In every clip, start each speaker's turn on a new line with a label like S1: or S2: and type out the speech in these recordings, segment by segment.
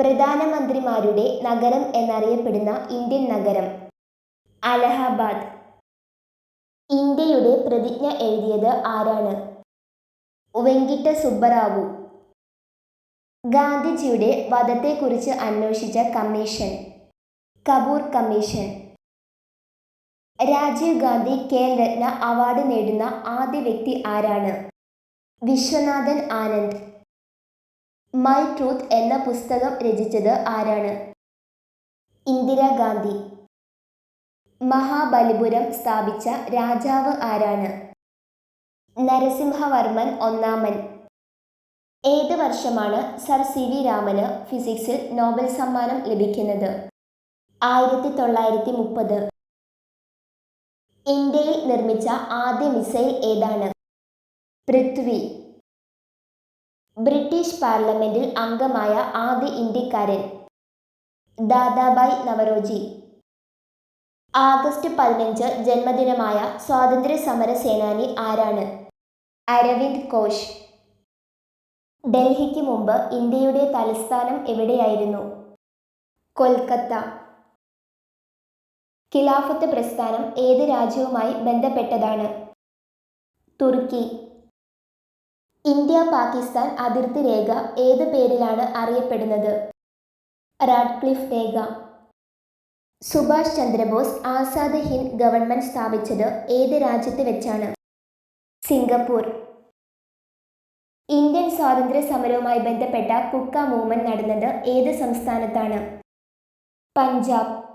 S1: പ്രധാനമന്ത്രിമാരുടെ നഗരം എന്നറിയപ്പെടുന്ന ഇന്ത്യൻ നഗരം. അലഹബാദ്. ഇന്ത്യയുടെ പ്രതിജ്ഞ എഴുതിയത് ആരാണ്? വെങ്കിട്ട സുബ്ബറാവു. ഗാന്ധിജിയുടെ വധത്തെക്കുറിച്ച് അന്വേഷിച്ച commission. Kapur commission. Rajiv Gandhi Khel Ratna award നേടുന്ന ആദ്യ വ്യക്തി ആരാണ്? വിശ്വനാഥൻ ആനന്ദ്. മൈ ട്രൂത്ത് എന്ന പുസ്തകം രചിച്ചത് ആരാണ്? ഇന്ദിരാഗാന്ധി മഹാബലിപുരം സ്ഥാപിച്ച രാജാവ് ആരാണ്? നരസിംഹവർമ്മൻ ഒന്നാമൻ. ഏത് വർഷമാണ് സർ സി വി രാമന് ഫിസിക്സിൽ നോബൽ സമ്മാനം ലഭിക്കുന്നത്? ആയിരത്തി തൊള്ളായിരത്തി മുപ്പത് ഇന്ത്യയിൽ നിർമ്മിച്ച ആദ്യ മിസൈൽ ഏതാണ്? പൃഥ്വി. ബ്രിട്ടീഷ് പാർലമെന്റിൽ അംഗമായ ആദ്യ ഇന്ത്യക്കാരൻ ദാദാബായ് നവറോജി ആഗസ്റ്റ് പതിനഞ്ച് ജന്മദിനമായ സ്വാതന്ത്ര്യ സമര സേനാനി ആരാണ്? അരവിന്ദ് ഘോഷ്. ഡൽഹിക്ക് മുമ്പ് ഇന്ത്യയുടെ തലസ്ഥാനം എവിടെയായിരുന്നു? കൊൽക്കത്ത. ഖിലാഫത്ത് പ്രസ്ഥാനം ഏത് രാജ്യവുമായി ബന്ധപ്പെട്ടതാണ്? തുർക്കി. ഇന്ത്യ പാകിസ്ഥാൻ അതിർത്തി രേഖ ഏത് പേരിലാണ് അറിയപ്പെടുന്നത്? റാഡ്ക്ലിഫ് രേഖ. സുഭാഷ് ചന്ദ്രബോസ് ആസാദ് ഹിന്ദ് ഗവൺമെന്റ് സ്ഥാപിച്ചത് ഏത് രാജ്യത്ത് വെച്ചാണ്? സിംഗപ്പൂർ. ഇന്ത്യൻ സ്വാതന്ത്ര്യ സമരവുമായി ബന്ധപ്പെട്ട കുക്ക മൂവ്മെന്റ് നടന്നത് ഏത് സംസ്ഥാനത്താണ്? പഞ്ചാബ്.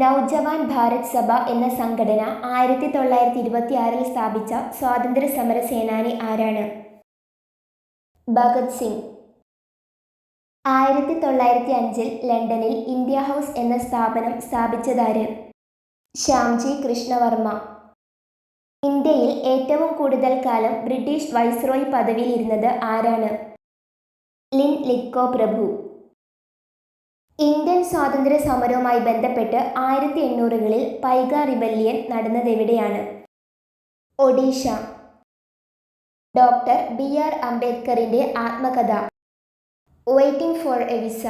S1: നവജവാൻ ഭാരത് സഭ എന്ന സംഘടന ആയിരത്തി തൊള്ളായിരത്തി ഇരുപത്തി ആറിൽ സ്ഥാപിച്ച സ്വാതന്ത്ര്യ സമര സേനാനി ആരാണ്? ഭഗത് സിംഗ്. ആയിരത്തി തൊള്ളായിരത്തി അഞ്ചിൽ ലണ്ടനിൽ ഇന്ത്യ ഹൗസ് എന്ന സ്ഥാപനം സ്ഥാപിച്ചതാര്? ശ്യാംജി കൃഷ്ണവർമ്മ. ഇന്ത്യയിൽ ഏറ്റവും കൂടുതൽ കാലം ബ്രിട്ടീഷ് വൈസ്രോയ് പദവിയിലിരുന്നത് ആരാണ്? ലിൻ ലിക്കോ പ്രഭു. ഇന്ത്യൻ സ്വാതന്ത്ര്യ സമരവുമായി ബന്ധപ്പെട്ട് ആയിരത്തി എണ്ണൂറുകളിൽ പൈഗ റിബല്യൻ നടന്നതെവിടെയാണ്? ഒഡീഷ. ഡോക്ടർ ബി ആർ അംബേദ്കറിന്റെ ആത്മകഥ. Waiting for A visa